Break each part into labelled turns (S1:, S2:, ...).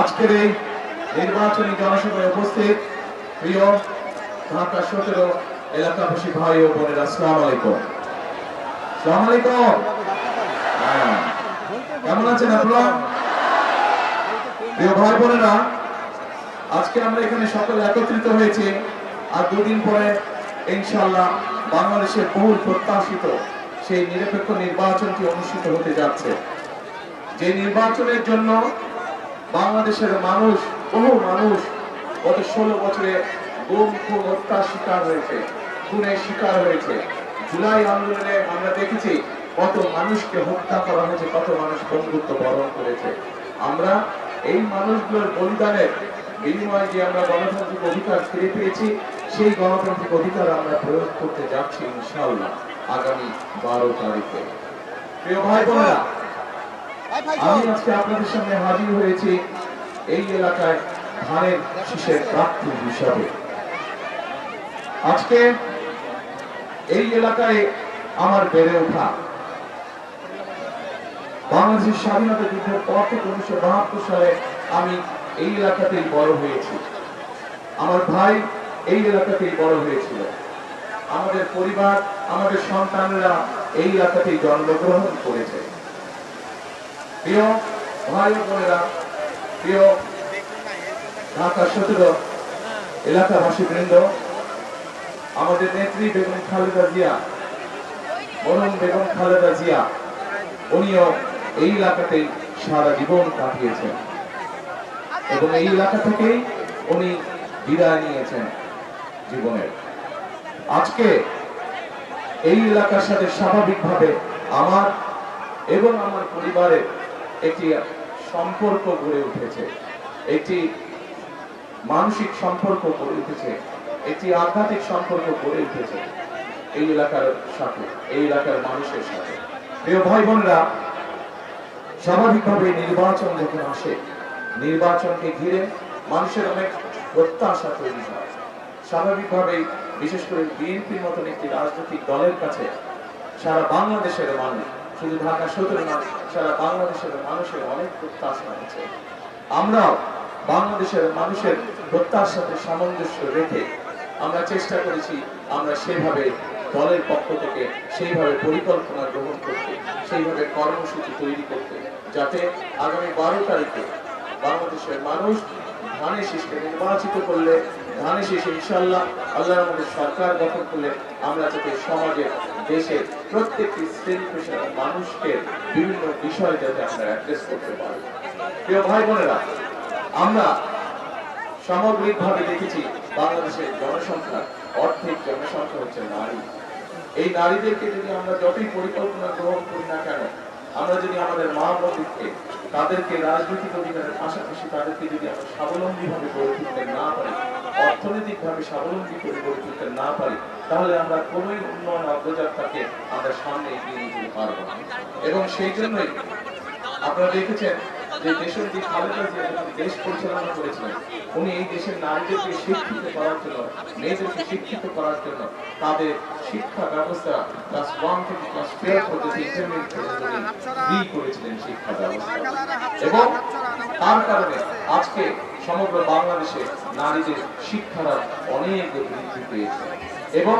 S1: আজকের এই নির্বাচনী জনসভায় উপস্থিত প্রিয় ঢাকা সতেরো এলাকাবাসী ভাই ও বোনের আলাইকুম। আলাইকুম। হ্যাঁ। কেমন আছেন আপনারা? প্রিয় ভাই বোনেরা, আজকে আমরা এখানে সকলে একত্রিত হয়েছি আর দুদিন পরে ইনশাল্লাহ বাংলাদেশের বহুল প্রত্যাশিত সেই নিরপেক্ষ নির্বাচনটি অনুষ্ঠিত হতে যাচ্ছে। যে নির্বাচনের জন্য বাংলাদেশের মানুষ, বহু মানুষ গত ষোলো বছরে গুম, খুন, হত্যার শিকার হয়েছে, খুনের শিকার হয়েছে। জুলাই আন্দোলনে আমরা দেখেছি কত মানুষকে হত্যা করা হয়েছে, কত মানুষ বন্ধুত্ব বরণ করেছে। আমরা এই মানুষগুলোর বলিদানের বিনিময়ে যে আমরা গণতান্ত্রিক অধিকার ফিরে পেয়েছি, সেই গণতান্ত্রিক অধিকার আমরা প্রয়োগ করতে যাচ্ছি ইনশাআল্লাহ আগামী বারো তারিখে। প্রিয় ভাই বোনেরা আমি আজকে আপনাদের সামনে হাজির হয়েছি এই এলাকায় ধানের শীষের প্রার্থী হিসাবে। আজকে এই এলাকায় আমার বেড়ে ওঠা বাংলাদেশের স্বাধীনতা যুদ্ধের পর থেকে উনিশশো বাহাত্তর সালে আমি এই এলাকাতেই বড় হয়েছি। আমার ভাই এই এলাকাতেই বড় হয়েছিল। আমাদের পরিবার আমাদের সন্তানরা এই এলাকাতেই জন্মগ্রহণ করেছে। প্রিয় ভাই বোনেরা, প্রিয় ঢাকা সতেরো এলাকাবাসী বৃন্দ, আমাদের নেত্রী বেগম খালেদা জিয়া মরম বেগম খালেদা জিয়া, উনিও এই এলাকাতেই সারা জীবন কাটিয়েছেন এবং এই এলাকা থেকেই উনি বিদায় নিয়েছেন জীবনের। আজকে এই এলাকার সাথে স্বাভাবিকভাবে আমার এবং আমার পরিবারের একটি সম্পর্ক গড়ে উঠেছে, একটি মানসিক সম্পর্ক গড়ে উঠেছে, একটি আধ্যাত্মিক সম্পর্ক গড়ে উঠেছে এই এলাকার সাথে, এই এলাকার মানুষের সাথে। প্রিয় ভাই বোনরা, স্বাভাবিকভাবে নির্বাচন যখন আসে, নির্বাচনকে ঘিরে মানুষের অনেক প্রত্যাশা তৈরি হয়। স্বাভাবিকভাবেই বিশেষ করে বিএনপির মতন একটি রাজনৈতিক দলের কাছে সারা বাংলাদেশের মানুষ শুধু ঢাকা সতেরো না সারা বাংলাদেশের মানুষের অনেক প্রত্যাশা আছে। আমরাও বাংলাদেশের মানুষের প্রত্যাশাতে সামঞ্জস্য রেখে আমরা চেষ্টা করেছি আমরা সেভাবে দলের পক্ষ থেকে সেইভাবে পরিকল্পনা গ্রহণ করতে, সেইভাবে কর্মসূচি তৈরি করতে, যাতে আগামী বারো তারিখে বাংলাদেশের মানুষ ধানের শীষকে নির্বাচিত করলে ধানের শীষ ইনশাল্লাহ আল্লাহর মধ্যে সরকার গঠন করলে আমরা যাতে সমাজের দেশের প্রত্যেকটি শ্রেণি পেশার মানুষকে বিভিন্ন বিষয় যাতে আমরা অ্যাড্রেস করতে পারি। প্রিয় ভাই বোনেরা, আমরা সামগ্রিকভাবে দেখেছি বাংলাদেশের জনসংখ্যা, অর্ধেক জনসংখ্যা হচ্ছে নারী। এই নারীদেরকে যদি আমরা যতই পরিকল্পনা গ্রহণ করি না কেন আমরা যদি আমাদের মা বোনদেরকে তাদেরকে রাজনৈতিক অধিকারের পাশাপাশি তাদেরকে যদি আমরা স্বাবলম্বী ভাবে গড়ে তুলতে না পারি অর্থনৈতিক ভাবে স্বাবলম্বী করে গড়ে তুলতে না পারি, তাহলে আমরা কোনোই উন্নয়ন অগ্রযাত্রাকে আমরা সামনে এগিয়ে নিয়ে যেতে পারব এবং সেই জন্যই আপনারা দেখেছেন যে দেশের যে খালেদা জিয়া দেশ পরিচালনা করেছিলেন, উনি এই দেশের নারীদেরকে শিক্ষিত করার জন্য, মেয়েদেরকে শিক্ষিত করার জন্য তাদের শিক্ষা ব্যবস্থা ক্লাস ওয়ান থেকে ক্লাস টুয়েলভ পর্যন্ত ইন্টারমিডিয়েট পর্যন্ত ফ্রি করেছিলেন শিক্ষা ব্যবস্থা। এবং তার কারণে আজকে সমগ্র বাংলাদেশে নারীদের শিক্ষার অনেক বৃদ্ধি পেয়েছে। এবং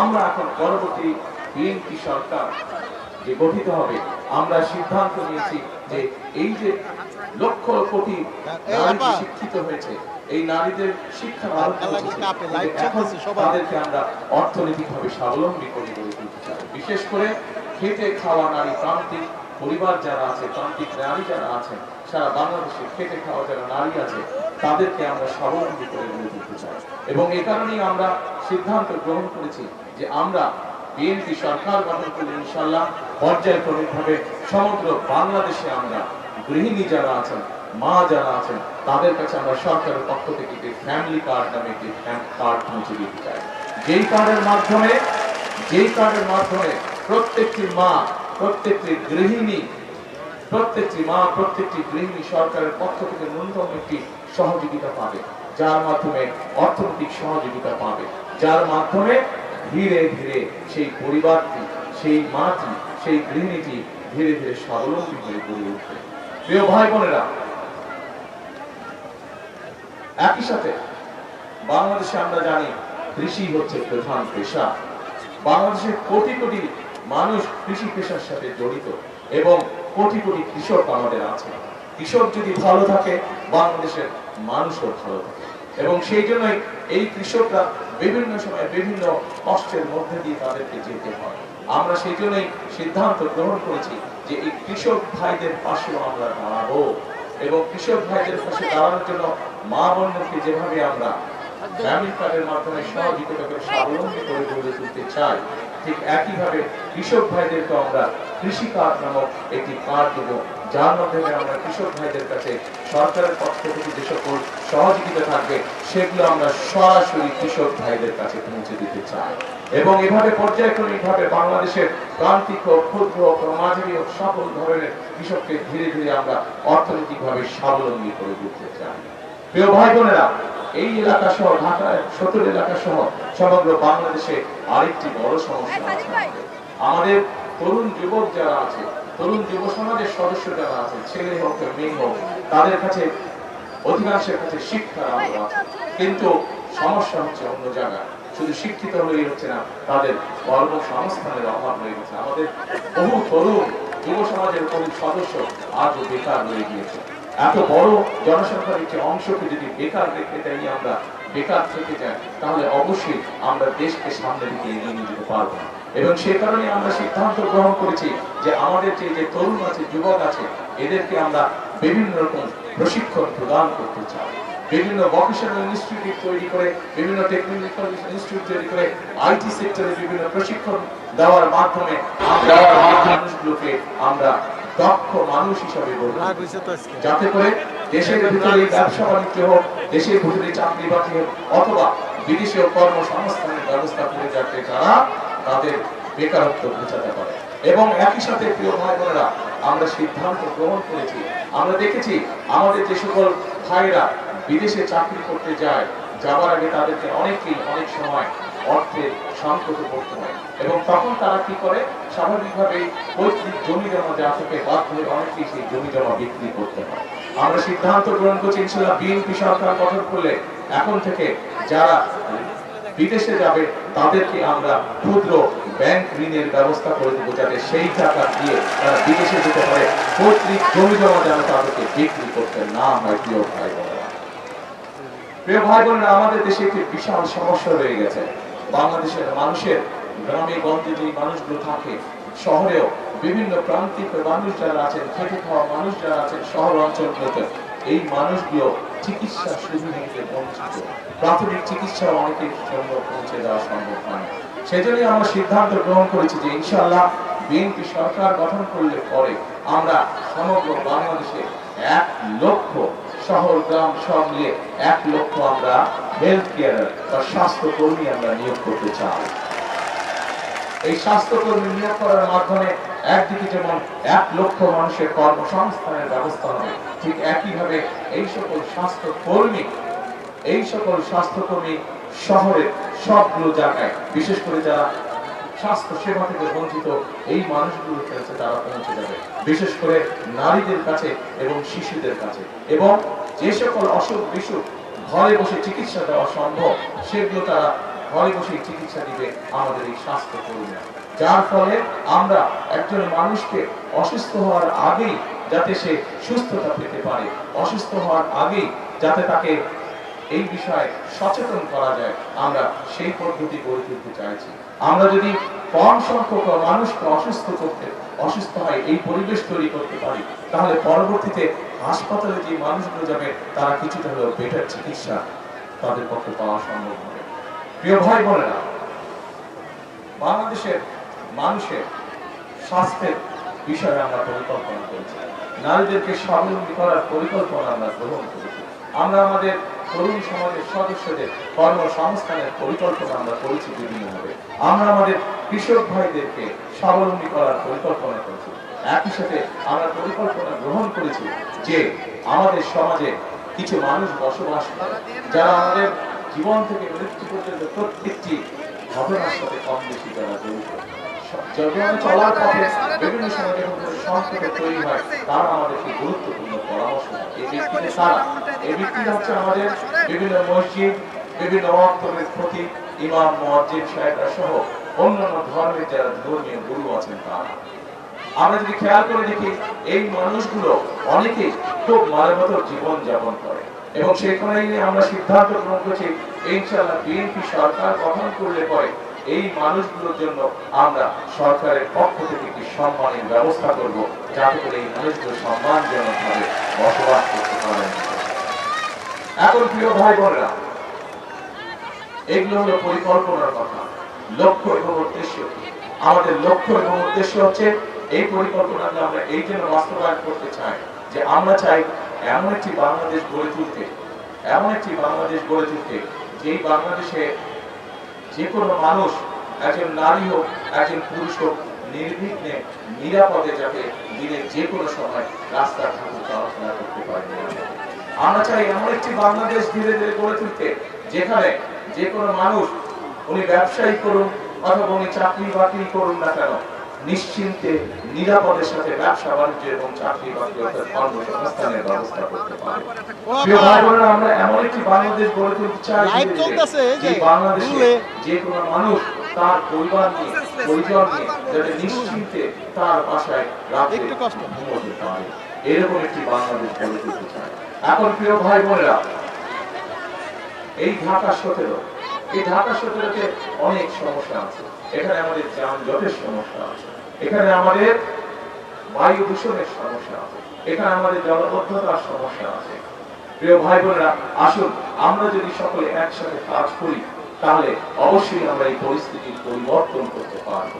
S1: আমরা এখন পরবর্তী বিএনপি সরকার যে গঠিত হবে আমরা সিদ্ধান্ত নিয়েছি যে এই যে লক্ষ কোটি নারী শিক্ষিত হয়েছে এই নারীদের শিক্ষা তাদেরকে আমরা অর্থনৈতিকভাবে স্বাবলম্বী করে গড়ে তুলতে চাই। বিশেষ করে খেটে খাওয়া নারী প্রান্তিক পরিবার যারা আছে প্রান্তিক নারী যারা আছেন সারা বাংলাদেশে খেটে খাওয়া যারা নারী আছে তাদেরকে আমরা স্বাবলম্বী করে গড়ে তুলতে চাই। এবং এই কারণেই আমরা সিদ্ধান্ত গ্রহণ করেছি যে আমরা বিএনপি সরকার গঠন করলে ইনশাল্লাহ পর্যায়ক্রমিকভাবে সমগ্র বাংলাদেশে আমরা গৃহিণী যারা আছেন, মা যারা আছেন, তাদের কাছে আমরা সরকারের পক্ষ থেকে একটি ফ্যামিলি কার্ড নামে একটি কার্ড পৌঁছে দিতে চাই। যেই কার্ডের মাধ্যমে, যেই কার্ডের মাধ্যমে প্রত্যেকটি মা, প্রত্যেকটি গৃহিণী, প্রত্যেকটি মা, প্রত্যেকটি গৃহিণী সরকারের পক্ষ থেকে ন্যূনতম একটি সহযোগিতা পাবে। যার মাধ্যমে অর্থনৈতিক সহযোগিতা পাবে। যার মাধ্যমে ধীরে ধীরে সেই পরিবারটি, সেই মাটি, সেই গৃহিণীটি ধীরে ধীরে স্বাবলম্বী হয়ে গড়ে উঠবে। প্রিয় ভাই বোনেরা, একই সাথে বাংলাদেশে আমরা জানি কৃষি হচ্ছে প্রধান পেশা। বাংলাদেশের কোটি কোটি মানুষ কৃষি পেশার সাথে জড়িত এবং কোটি কোটি কৃষক আমাদের আছে। কৃষক যদি ভালো থাকে, বাংলাদেশের মানুষও ভালো থাকে। এবং সেই জন্যই এই কৃষকরা বিভিন্ন সময় বিভিন্ন কষ্টের মধ্যে দিয়ে তাদেরকে যেতে হয়। আমরা সেই জন্যই সিদ্ধান্ত গ্রহণ করেছি যে এই কৃষক ভাইদের পাশেও আমরা দাঁড়াবো এবং কৃষক ভাইদের পাশে দাঁড়ানোর জন্য মা বোনদেরকে যেভাবে আমরা গ্রামীণ কার্ডের মাধ্যমে সহযোগিতা করে স্বাবলম্বী করে গড়ে তুলতে চাই ঠিক একইভাবে কৃষক ভাইদেরকে আমরা কৃষি কার্ড নামক একটি কার্ড দেব। যার মাধ্যমে আমরা কৃষক ভাইদের কাছে সরকারের পক্ষ থেকে যে সকল সহযোগিতা থাকবে, সেগুলো আমরা সরাসরি কৃষক ভাইদের কাছে পৌঁছে দিতে চাই এবং এভাবে পর্যায়ক্রমিকভাবে বাংলাদেশের প্রান্তিক হোক ক্ষুদ্র হোক মাঝারি হোক সকল ধরনের কৃষককে ধীরে ধীরে আমরা অর্থনৈতিকভাবে স্বাবলম্বী করে তুলতে চাই প্রিয় ভাই বোনেরা এই এলাকা সহ ঢাকা সত্তর এলাকা সহ সমগ্র বাংলাদেশে আরেকটি বড় সমস্যা আছে। আমাদের তরুণ যুবক যারা আছে তরুণ যুব সমাজের সদস্য যারা আছে ছেলে হোক মেয়ে হোক, তাদের কাছে, অধিকাংশের কাছে শিক্ষার আলো আছে। কিন্তু সমস্যা হচ্ছে অন্য জায়গায়। শুধু শিক্ষিত হলেই হচ্ছে না, তাদের কর্মসংস্থানের অভাব হয়ে গেছে। আমাদের বহু তরুণ যুব সমাজের বহু সদস্য আজও বেকার হয়ে গিয়েছে। এত বড় জনসংখ্যার একটি অংশকে যদি বেকার রেখে দেয়, আমরা বেকার থেকে যাই, তাহলে অবশ্যই আমরা দেশকে সামনে দিকে এগিয়ে নিয়ে যেতে পারব না। এবং সে কারণে আমরা সিদ্ধান্ত গ্রহণ করেছি যে আমাদের যে যে তরুণ আছে যুবক আছে এদেরকে আমরা বিভিন্ন রকম প্রশিক্ষণ প্রদান করতে চাই। বিভিন্ন ভোকেশনাল ইনস্টিটিউট তৈরি করে বিভিন্ন টেকনিক্যাল ইনস্টিটিউট তৈরি করে আইটি সেক্টরে বিভিন্ন প্রশিক্ষণ দেওয়ার মাধ্যমে মানুষগুলোকে আমরা দক্ষ মানুষ হিসাবে যাতে করে দেশের ভিতরে ব্যবসা বাণিজ্য হোক দেশের ভিতরে চাকরি বাকরি হোক অথবা বিদেশে কর্মসংস্থানের ব্যবস্থা করে যাতে তারা তাদের বেকারত্ব ঘুচাতে পারে। এবং একই সাথে, প্রিয় ভাই বোনেরা আমরা সিদ্ধান্ত গ্রহণ করেছি। আমরা দেখেছি, আমাদের যে সকল ভাইরা বিদেশে চাকরি করতে যায়, যাবার আগে তাদেরকে অনেকেই অনেক সময় অর্থের সংকটে পড়তে হয়। এবং তখন তারা কি করে? স্বাভাবিকভাবে পৈতৃক জমি জমা যা থেকে বাধ্য হয়ে অনেকেই সেই জমি জমা বিক্রি করতে হয়। আমরা সিদ্ধান্ত গ্রহণ করছি ইনশাল্লাহ বিএনপি সরকার গঠন করলে এখন থেকে যারা বিদেশে যাবে, তাদেরকে আমরা ক্ষুদ্র ব্যাংক ঋণের ব্যবস্থা করে দেবো যাতে সেই টাকা দিয়ে তারা বিদেশে যেতে পারে। পৈতৃক জমি জমা যেন তাদেরকে বিক্রি করতে না হয়, প্রিয় ভাই প্রিয় ভাই বোনেরা আমাদের দেশে একটি বিশাল সমস্যা রয়ে গেছে। বাংলাদেশের মানুষের গ্রামে, গঞ্জে যে মানুষগুলো থাকে, শহরেও বিভিন্ন প্রান্তিক মানুষ যারা আছেন, খেটে খাওয়া মানুষ যারা আছেন, শহর অঞ্চলগুলোতে এই মানুষগুলো চিকিৎসা সুবিধা থেকে বঞ্চিত। প্রাথমিক চিকিৎসা অনেকের জন্য পৌঁছে দেওয়া সম্ভব হয় না সেজন্যই আমরা সিদ্ধান্ত গ্রহণ করেছি যে ইনশাআল্লাহ বিএনপি সরকার গঠন করলে পরে আমরা সমগ্র বাংলাদেশে এক লক্ষ শহর, গ্রাম সব মিলিয়ে এক লক্ষ আমরা হেলথ কেয়ার বা স্বাস্থ্য কর্মী আমরা নিয়োগ করতে চাই। এই স্বাস্থ্যকর্মী নিয়োগ করার মাধ্যমে একদিকে যেমন এক লক্ষ মানুষের কর্মসংস্থানের ব্যবস্থা হবে, ঠিক একইভাবে এই সকল স্বাস্থ্য কর্মী এই সকল স্বাস্থ্যকর্মী শহরের সবগুলো জায়গায়, বিশেষ করে যারা স্বাস্থ্য সেবা থেকে বঞ্চিত, এই মানুষগুলোর কাছে তারা পৌঁছে যাবে। বিশেষ করে নারীদের কাছে এবং শিশুদের কাছে। এবং যে সকল অসুখ বিসুখ ঘরে বসে চিকিৎসা দেওয়া সম্ভব, সেগুলো তারা ঘরে বসে চিকিৎসা দিবে আমাদের এই স্বাস্থ্য কর্মীরা যার ফলে আমরা একজন মানুষকে অসুস্থ হওয়ার আগেই যাতে সে সুস্থতা পেতে পারে, অসুস্থ হওয়ার আগেই যাতে তাকে এই বিষয়ে সচেতন করা যায়। আমরা সেই পদ্ধতি গড়ে তুলতে চাইছি। আমরা যদি কম সংখ্যক মানুষকে অসুস্থ করতে, অসুস্থ হয় এই পরিবেশ তৈরি করতে পারি, তাহলে পরবর্তীতে হাসপাতালে যে মানুষগুলো যাবে, তারা কিছুটা হলেও বেটার চিকিৎসা তাদের পক্ষে পাওয়া সম্ভব হবে। প্রিয় ভাই বোনেরা, বাংলাদেশের মানুষের স্বাস্থ্যের বিষয়ে আমরা পরিকল্পনা করেছি। নারীদেরকে স্বাবলম্বী করার পরিকল্পনা আমরা গ্রহণ করেছি। আমরা আমাদের তরুণ সমাজের সদস্যদের কর্মসংস্থানের পরিকল্পনা আমরা করেছি বিভিন্নভাবে আমরা আমাদের কৃষক ভাইদেরকে স্বাবলম্বী করার পরিকল্পনা করেছি। একই সাথে আমরা পরিকল্পনা গ্রহণ করেছি যে আমাদের সমাজে কিছু মানুষ বসবাস করে, যারা আমাদের জীবন থেকে মৃত্যু পর্যন্ত প্রত্যেকটি ঘটনার সাথে কম বেশি যারা জড়িত। জীবনে চলার পথে বিভিন্ন সময় কোনো তৈরি হয়, তারা আমাদেরকে গুরুত্বপূর্ণ পরামর্শ। এই ব্যক্তিদের সারা এই হচ্ছে আমাদের বিভিন্ন মসজিদ, বিভিন্ন ইমাম, মসজিদ, সাহেবরা সহ অন্যান্য ধর্মের যারা ধর্মীয় গুরু আছেন তারা। আমরা যদি খেয়াল করে দেখি, এই মানুষগুলো অনেকে খুব জীবন যাপন করে। এবং সেখানেই আমরা সিদ্ধান্ত গ্রহণ করেছি, ইনশাআল্লাহ বিএনপি সরকার গঠন করলে পরে এই মানুষগুলোর জন্য আমরা সরকারের পক্ষ থেকে একটি সম্মানের ব্যবস্থা করব, যাতে করে এই মানুষগুলো সম্মানজনক ভাবে বসবাস করতে পারেন এখন প্রিয় ভাই বোনেরা এগুলো হলো পরিকল্পনার কথা, লক্ষ্য এবং উদ্দেশ্য। আমাদের লক্ষ্য এবং উদ্দেশ্য হচ্ছে এই পরিকল্পনাকে আমরা এই জন্য বাস্তবায়ন করতে চাই যে আমরা চাই এমন একটি বাংলাদেশ গড়ে তুলতে, এমন একটি বাংলাদেশ গড়ে তুলতে যেই বাংলাদেশে যে কোনো মানুষ, একজন নারী হোক, একজন পুরুষ হোক, নির্বিঘ্নে, নিরাপদে যাতে দিনের যে কোনো সময় রাস্তাঘাটে চলাফেরা করতে পারে। আমরা চাই এমন একটি বাংলাদেশ ধীরে ধীরে গড়ে তুলতে, যেখানে যে কোনো মানুষ, উনি ব্যবসায়ী করুন অথবা উনি চাকরি বাকরি করুন না কেন নিশ্চিন্তে নিরাপদের সাথে ব্যবসা বাণিজ্য এবং চাকরি বাকরি কর্মসংস্থানের ব্যবস্থা করতে পারে। আমরা এমন একটি বাংলাদেশ গড়ে তুলতে চাই
S2: যে,
S1: বাংলাদেশে যে কোনো মানুষ তার পরিবার নিয়ে পরিজন নিয়ে যাতে নিশ্চিন্তে তার বাসায় রাতে ঘুমোতে পারে। এরকম একটি বাংলাদেশ গড়ে তুলতে চায় এখন প্রিয় ভাই বোনেরা এই ঢাকা সতেরো এই ঢাকা সতেরোতে অনেক সমস্যা আছে। এখানে আমাদের যানজটের সমস্যা আছে। এখানে আমাদের বায়ু দূষণের সমস্যা আছে। এখানে আমাদের জলবদ্ধতার সমস্যা আছে। প্রিয় ভাই বোনেরা আসুন, আমরা যদি সকলে একসাথে কাজ করি, তাহলে অবশ্যই আমরা এই পরিস্থিতির পরিবর্তন করতে পারব।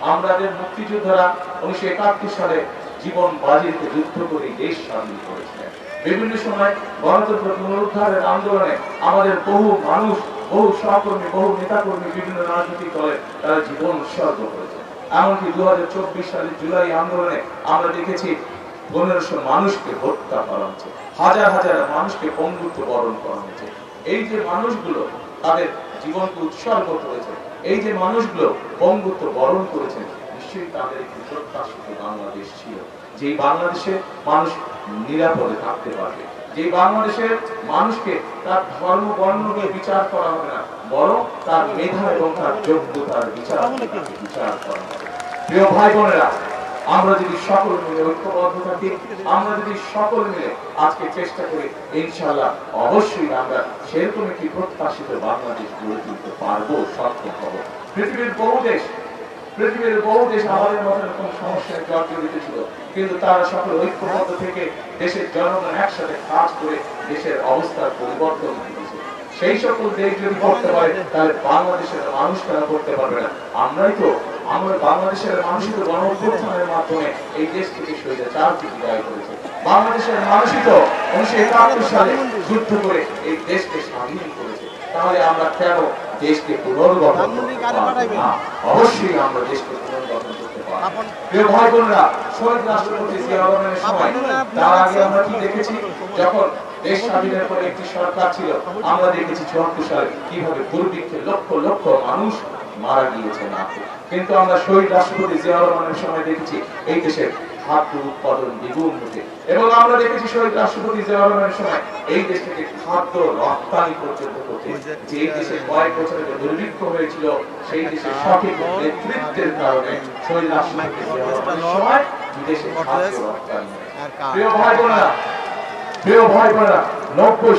S1: আমাদের মুক্তিযোদ্ধারা উনিশশো একাত্তর সালে জীবন বাজি রেখে যুদ্ধ করে দেশ স্বাধীন করেছিলেন। বিভিন্ন সময় গণতন্ত্র পুনরুদ্ধারের আন্দোলনে আমাদের বহু মানুষ বহু সহকর্মী, বহু নেতাকর্মী বিভিন্ন রাজনৈতিক দলে তারা জীবন উৎসর্গ করেছে। এমনকি দু সালের জুলাই আন্দোলনে আমরা দেখেছি পনেরোশো মানুষকে হত্যা করা হচ্ছে। হাজার হাজার মানুষকে পঙ্গুত্ব বরণ করা হয়েছে এই যে মানুষগুলো তাদের জীবনকে উৎসর্গ করেছে, এই যে মানুষগুলো পঙ্গুত্ব বরণ করেছে, নিশ্চয়ই তাদের একটি প্রত্যাশিত বাংলাদেশ ছিল যে বাংলাদেশে মানুষ নিরাপদে থাকতে পারবে। যে বাংলাদেশের মানুষকে তার ধর্ম, বর্ণ নিয়ে বিচার করা হবে না, বরং তার মেধা এবং তার যোগ্যতার বিচার বিচার করা হবে। প্রিয় ভাই বোনেরা, আমরা যদি সকল মিলে ঐক্যবদ্ধ থাকি, আমরা যদি সকল মিলে আজকে চেষ্টা করি, ইনশাআল্লাহ অবশ্যই আমরা সেরকম একটি প্রত্যাশিত বাংলাদেশ গড়ে তুলতে পারব, সক্ষম হব। পৃথিবীর বহু দেশ পৃথিবীর বহু দেশ আমাদের মতো এরকম সমস্যায় জর্জরিত ছিল। কিন্তু তারা সকল ঐক্যবদ্ধ থেকে দেশের জনগণ একসাথে কাজ করে দেশের অবস্থার পরিবর্তন সেই সকল দেশ যদি করতে পারে তাহলে বাংলাদেশের মানুষ কেন করতে পারবে না? আমরাই তো, আমরা বাংলাদেশের মানুষই তো গণ মাধ্যমে এই দেশ থেকে স্বৈরাচারকে বিদায় করেছে বাংলাদেশের মানুষই তো উনিশশো একাত্তর সালে যুদ্ধ করে এই দেশকে স্বাধীন করেছে। তাহলে আমরা কেন দেশকে পুনর্গঠন অবশ্যই আমরা দেশকে পুনর্গঠন করতে পারব।
S2: আপন-
S1: প্রিয় ভাই বোনেরা শহীদ রাষ্ট্রপতি জিয়া রহমানের সময় তার আগে আমরা কি দেখেছি? যখন দেশ স্বাধীনের পরে একটি সরকার ছিল আমরা দেখেছি চুয়াত্তর সালে কীভাবে দুর্ভিক্ষে লক্ষ লক্ষ মানুষ মারা গিয়েছে না। কিন্তু আমরা শহীদ রাষ্ট্রপতি জিয়া রহমানের সময় দেখেছি এই দেশের খাদ্য উৎপাদন দ্বিগুণ হতে এবং আমরা দেখেছি শহীদ রাষ্ট্রপতি জিয়া রহমানের সময় এই দেশ থেকে খাদ্য রপ্তানি পর্যন্ত করতে যে দেশে কয়েক বছরের দুর্ভিক্ষ হয়েছিল, সেই সঠিক নেতৃত্বের কারণে শহীদ রাষ্ট্রপতি জিয়া রহমানের সময় বিদেশে খাদ্য রপ্তানি? প্রিয় ভাই প্রিয় ভাই নব্বই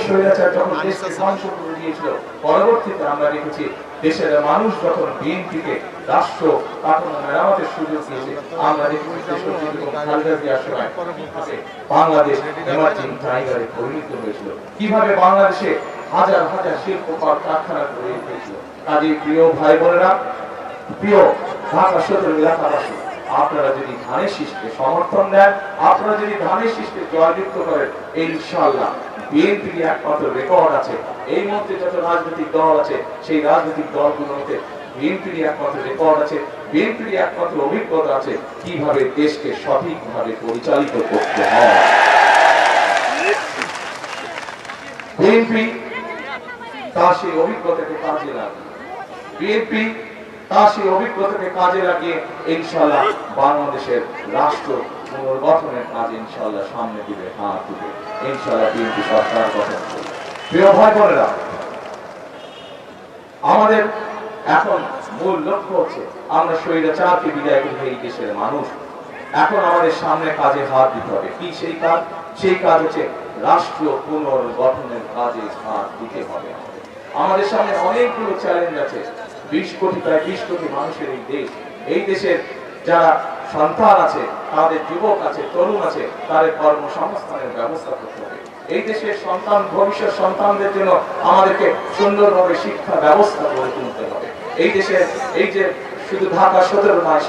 S1: যখন দেশকে ধ্বংস করে দিয়েছিল, পরবর্তীতে আমরা দেখেছি দেশের মানুষ যখন বিএনপিকে রাষ্ট্র কাঠামো মেরামতের সুযোগ দিয়েছে, আমরা বাংলাদেশ এমার্জিং টাইগারে পরিণত হয়েছিল। কীভাবে বাংলাদেশে হাজার হাজার শিল্প কারখানা গড়ে উঠেছিল কাজে প্রিয় ভাই বোনেরা প্রিয় ঢাকা সদর এলাকাবাসী আপনারা যদি ধানের শীষকে সমর্থন দেন, আপনারা যদি ধানের শীষকে জয়যুক্ত করেন, ইনশাআল্লাহ বিএনপির একমাত্র রেকর্ড আছে। এই মুহূর্তে যত রাজনৈতিক দল আছে, সেই রাজনৈতিক দলগুলোতে বিএনপির একমাত্র রেকর্ড আছে বিএনপির একমাত্র অভিজ্ঞতা আছে কীভাবে দেশকে সঠিকভাবে পরিচালিত করতে হয়। বিএনপি তার সেই অভিজ্ঞতাকে কাজে লাগে বিএনপি তার সেই অভিজ্ঞতাকে কাজে লাগিয়ে ইনশাল্লাহ বাংলাদেশের রাষ্ট্র পুনর্গঠনের কাজ ইনশাল্লাহ সামনে দিবে, হাত দিবে। ইনশাল্লাহ সরকার গঠন প্রিয় ভাই বোনেরা, আমাদের এখন মূল লক্ষ্য হচ্ছে আমরা স্বৈরাচারকে বিদায় করবে এই দেশের মানুষ। এখন আমাদের সামনে কাজে হাত দিতে হবে। কি সেই কাজ? সেই কাজ হচ্ছে রাষ্ট্রীয় পুনর্গঠনের কাজে হাত দিতে হবে। আমাদের সামনে অনেকগুলো চ্যালেঞ্জ আছে। বিশ কোটি, প্রায় বিশ কোটি মানুষের এই দেশ। এই দেশের যারা সন্তান আছে, তাদের যুবক আছে, তরুণ আছে, তাদের কর্মসংস্থানের ব্যবস্থা করতে হবে। এই দেশের সন্তান, ভবিষ্যৎ সন্তানদের জন্য আমাদেরকে সুন্দরভাবে শিক্ষা ব্যবস্থা গড়ে তুলতে হবে। এই দেশের, এই যে শুধু ঢাকা সদর নয়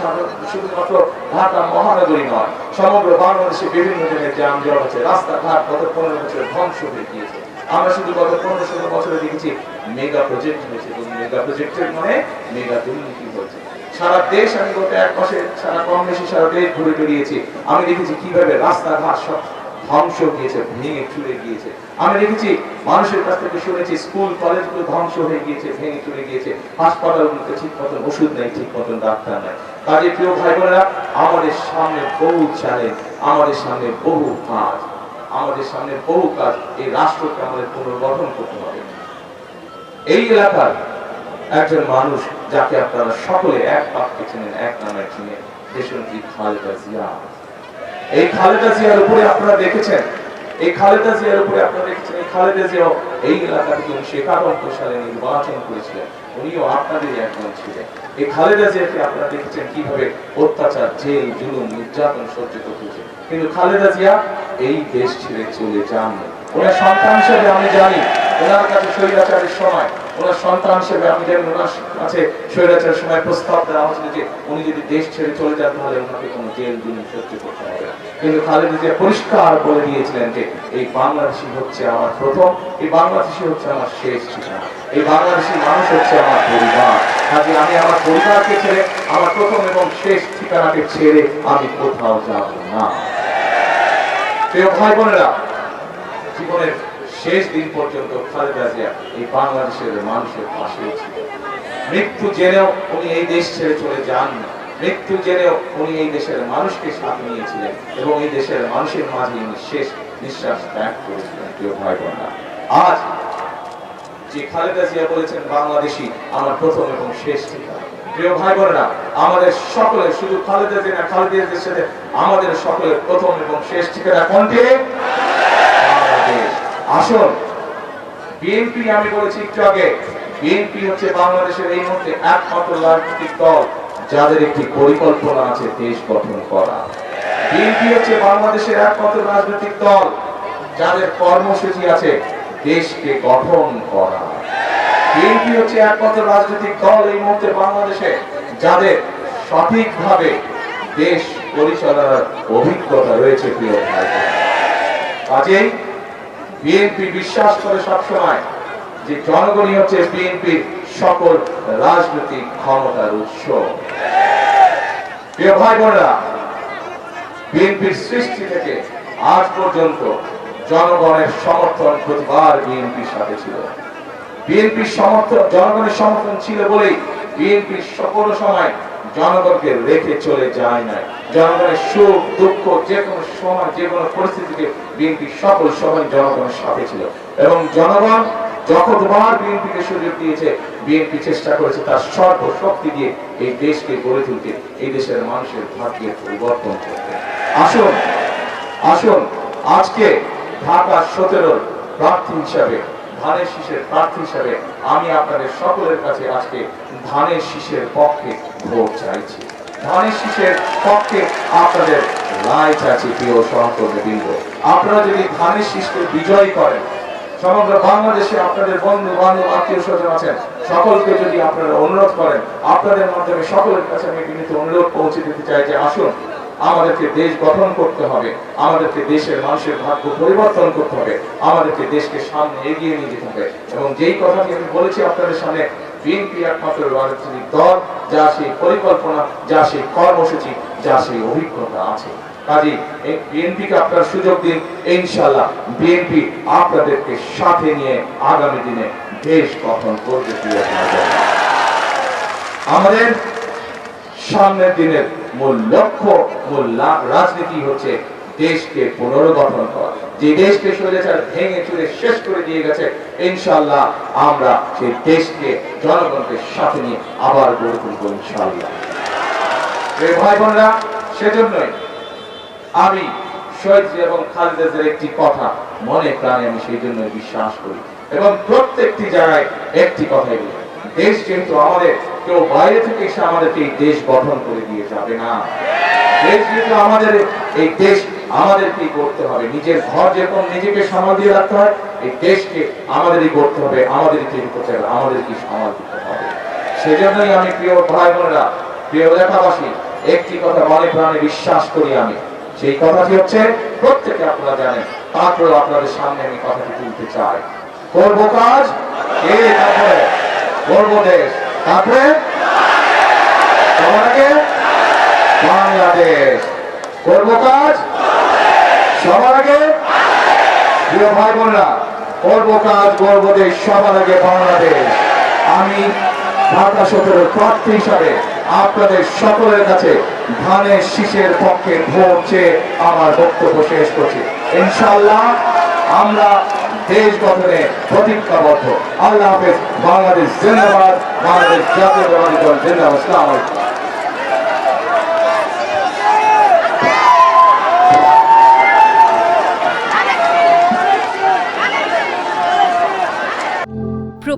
S1: শুধুমাত্র ঢাকা মহানগরী নয়, সমগ্র বাংলাদেশে বিভিন্ন জায়গায় যানজট আছে, রাস্তাঘাট গত পনেরো বছর ধ্বংস হয়ে গিয়েছে। আমরা শুধু গত পনেরো ষোলো বছরে দেখেছি মেগা প্রজেক্ট হয়েছে এবং মেগা প্রজেক্টের মানে মেগা দুর্নীতি হয়েছে। সারা দেশ আমি গত এক মাসে সারা কম বেশি সারা দেশ ঘুরে বেরিয়েছি আমি দেখেছি কীভাবে রাস্তাঘাট সব ধ্বংস গিয়েছে ভেঙে চুরে গিয়েছে। আমি দেখেছি মানুষের কাছ থেকে শুনেছি স্কুল, কলেজগুলো ধ্বংস হয়ে গিয়েছে, ভেঙে চুরে গিয়েছে। হাসপাতালগুলোতে ঠিক মতন ওষুধ নেই, ঠিক মতন ডাক্তার নাই। কাজে প্রিয় ভাই বোনেরা, আমাদের সামনে বহু চ্যালেঞ্জ আমাদের সামনে বহু কাজ। আমাদের সামনে বহু কাজ এই রাষ্ট্রকে আমাদের পুনর্গঠন করতে হবে। এই এলাকার একজন মানুষ যাকে আপনারা সকলে এক বাক্যে চিনেন, এক নামে চিনেন দেশনেত্রী খালেদা জিয়া। এই খালেদা জিয়ার উপরে আপনারা দেখেছেন, এই খালেদা জিয়ার উপরে আপনারা দেখেছেন, এই খালেদা জিয়া এই এলাকা থেকে উনিশশো একানব্বই সালে নির্বাচন করেছিলেন। উনিও আপনাদেরই একজন ছিলেন। এই খালেদা জিয়াকে আপনারা দেখেছেন কীভাবে অত্যাচার, জেল, জুলুম, নির্যাতন সহ্য করতেছে কিন্তু খালেদা জিয়া এই দেশ ছেড়ে চলে যান ওনার সন্তান হিসেবে আমি জানি, ওনার কাছে স্বৈরাচারের সময় ওনার সন্তান হিসেবে আমি জানি ওনার কাছে স্বৈরাচারের সময় প্রস্তাব দেওয়া হয়েছিল যে উনি যদি দেশ ছেড়ে চলে যান, তাহলে ওনাকে কোনো জেল জুলুম সহ্য করতে হবে কিন্তু খালেদা জিয়া পরিষ্কার বলে দিয়েছিলেন যে এই বাংলাদেশি হচ্ছে আমার প্রথম, এই বাংলাদেশি হচ্ছে আমার শেষ ঠিকানা, এই বাংলাদেশি মানুষ হচ্ছে আমার পরিবার। কাজে আমি আমার পরিবারকে ছেড়ে, আমার প্রথম এবং শেষ ঠিকানাকে ছেড়ে আমি কোথাও যাব না। প্রিয় ভাই বোনেরা, জীবনের শেষ দিন পর্যন্ত খালেদা জিয়া এই বাংলাদেশের মানুষের পাশে ছিল। মৃত্যু জেনেও উনি এই দেশ ছেড়ে চলে যাননি মৃত্যু জেনেও উনি এই দেশের মানুষকে সাথে নিয়েছিলেন এবং এই দেশের মানুষের মাঝে উনি শেষ নিঃশ্বাস ত্যাগ করেছিলেন, প্রিয় ভাই বোনেরা আজ যে খালেদা জিয়া বলেছেন বাংলাদেশি আমার প্রথম এবং শেষ ঠিকানা। প্রিয় ভাই বোনেরা আমাদের সকলে শুধু খালেদা জিয়া না, খালেদা জিয়ার সাথে আমাদের সকলের প্রথম এবং শেষ ঠিকানা কোনটি? আসুন। বিএনপি আমি বলেছি একটু আগে বিএনপি হচ্ছে বাংলাদেশের এই মুহূর্তে একমাত্র রাজনৈতিক দল যাদের একটি পরিকল্পনা আছে দেশ গঠন করা। বিএনপি হচ্ছে বাংলাদেশের একমাত্র রাজনৈতিক দল যাদের কর্মসূচি আছে দেশকে গঠন করা। বিএনপি হচ্ছে একমাত্র রাজনৈতিক দল এই মুহূর্তে বাংলাদেশে যাদের সঠিকভাবে দেশ পরিচালনার অভিজ্ঞতা রয়েছে প্রিয় কাজেই বিএনপি বিশ্বাস করে সবসময় যে জনগণই হচ্ছে বিএনপির সকল রাজনৈতিক ক্ষমতার উৎস। প্রিয় ভাই বোনেরা, বিএনপির সৃষ্টি থেকে আজ পর্যন্ত জনগণের সমর্থন প্রতিবার বিএনপির সাথে ছিল। বিএনপির সমর্থন, জনগণের সমর্থন ছিল বলেই বিএনপি সকল সময় জনগণকে রেখে চলে যায় না জনগণের সুখ, দুঃখ যে কোনো সময় যে কোনো পরিস্থিতিতে বিএনপি সকল সময় জনগণের সাথে ছিল। এবং জনগণ যতবার বিএনপিকে সুযোগ দিয়েছে, বিএনপি চেষ্টা করেছে তার সর্বশক্তি দিয়ে এই দেশকে গড়ে তুলতে, এই দেশের মানুষের ভাগ্যের পরিবর্তন করতে। আসুন আসুন, আজকে ঢাকা সতেরোর প্রার্থী হিসাবে, ধানের শীষের প্রার্থী হিসাবে আমি আপনাদের সকলের কাছে আজকে ধানের শীষের পক্ষে ভোট চাইছি। ধানের পক্ষে আপনাদের রায় প্রিয় সহকর্মী বৃন্দ। আপনারা যদি ধানের বিজয় করেন, সমগ্র বাংলাদেশে আপনাদের বন্ধু বান্ধব আত্মীয় স্বজন আছেন, সকলকে যদি আপনারা অনুরোধ করেন, আপনাদের মাধ্যমে সকলের কাছে আমি অনুরোধ পৌঁছে দিতে চাই যে আসুন, আমাদেরকে দেশ গঠন করতে হবে, আমাদেরকে দেশের মানুষের ভাগ্য পরিবর্তন করতে হবে, আমাদেরকে দেশকে সামনে এগিয়ে নিয়ে যেতে হবে। এবং যেই কথাটি আমি বলেছি আপনাদের সামনে দল, যা সেই পরিকল্পনা, যা সেই কর্মসূচি, যা সেই অভিজ্ঞতা আছে কাজী এই বিএনপিকে আপনার সুযোগ দিন ইনশাল্লাহ বিএনপি আপনাদেরকে সাথে নিয়ে আগামী দিনে দেশ গঠন করবে। আমাদের সামনের দিনের মূল লক্ষ্য, মূল রাজনীতি হচ্ছে দেশকে পুনর্গঠন করা যে দেশকে স্বৈরাচার ভেঙে চুরে শেষ করে দিয়ে গেছে ইনশাল্লাহ আমরা সেই দেশকে, জনগণকে সাথে নিয়ে আবার গড়ে তুলবো ইনশাল্লাহ ভাই বোনরা, সেজন্যই আমি শহীদ এবং খালেদাদের একটি কথা মনে প্রাণে আমি সেই জন্য বিশ্বাস করি। এবং প্রত্যেকটি জায়গায় একটি কথাই বলি, দেশ যেহেতু আমাদের, কেউ বাইরে থেকে এসে আমাদেরকে এই দেশ গঠন করে দিয়ে যাবে না। দেশ যেহেতু আমাদের, এই দেশ আমাদেরকেই করতে হবে। নিজের ঘর যেরকম নিজেকে সামাল দিয়ে রাখতে হয়, এই দেশকে আমাদেরই করতে হবে আমাদেরই তৈরি করতে হবে, আমাদেরকেই সামাল দিতে হবে। সেজন্যই আমি প্রিয় ভাই বোনেরা প্রিয় এলাকাবাসী, একটি কথা মনে প্রাণে বিশ্বাস করি আমি। সেই কথাটি হচ্ছে, প্রত্যেকে আপনারা জানেন, তারপরেও আপনাদের সামনে আমি কথাটি তুলতে চাই। করব কাজ? কে? তারপরে? করব দেশ। তারপরে? বাংলাদেশ। করব কাজ? সবার আগে? প্রিয় ভাই বোনরা করব কাজ করব দেশ সবার আগে বাংলাদেশ। আমি ঢাকা সতেরোর প্রার্থী হিসাবে আপনাদের সকলের কাছে ধানের শীষের পক্ষে ভোট চেয়ে আমার বক্তব্য শেষ করছি। ইনশাল্লাহ আমরা দেশ গঠনে প্রতিজ্ঞাবদ্ধ। আল্লাহ হাফেজ, বাংলাদেশ জিন্দাবাদ, বাংলাদেশ জাতীয়তাবাদী দল জিন্দাবাদ।